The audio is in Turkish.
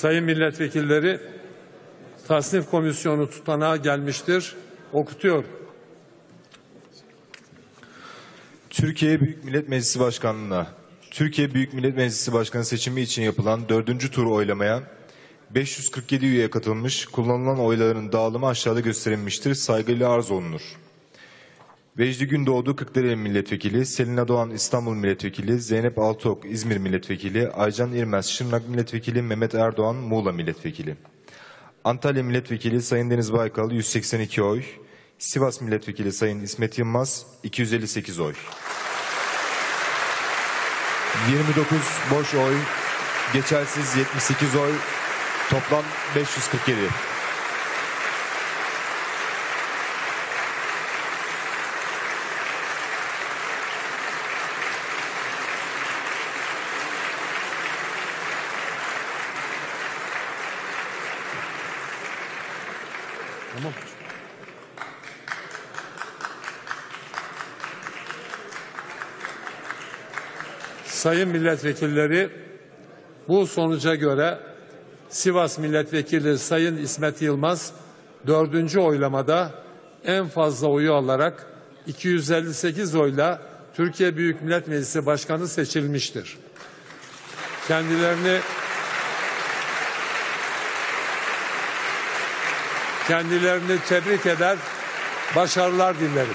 Sayın milletvekilleri tasnif komisyonu tutanağı gelmiştir. Okutuyor. Türkiye Büyük Millet Meclisi Başkanlığı'na Türkiye Büyük Millet Meclisi Başkanı seçimi için yapılan dördüncü tur oylamaya 547 üye katılmış, kullanılan oyların dağılımı aşağıda gösterilmiştir. Saygıyla arz olunur. Vecdi Gündoğdu Kırklareli Milletvekili, Selina Doğan İstanbul Milletvekili, Zeynep Altok İzmir Milletvekili, Aycan İrmez Şırnak Milletvekili, Mehmet Erdoğan Muğla Milletvekili. Antalya Milletvekili Sayın Deniz Baykal 182 oy, Sivas Milletvekili Sayın İsmet Yılmaz 258 oy. 29 boş oy, geçersiz 78 oy, toplam 547. Tamam. Sayın milletvekilleri bu sonuca göre Sivas milletvekili Sayın İsmet Yılmaz dördüncü oylamada en fazla oyu alarak 258 oyla Türkiye Büyük Millet Meclisi Başkanı seçilmiştir. Kendilerini kendilerini tebrik eder, başarılar dilerim.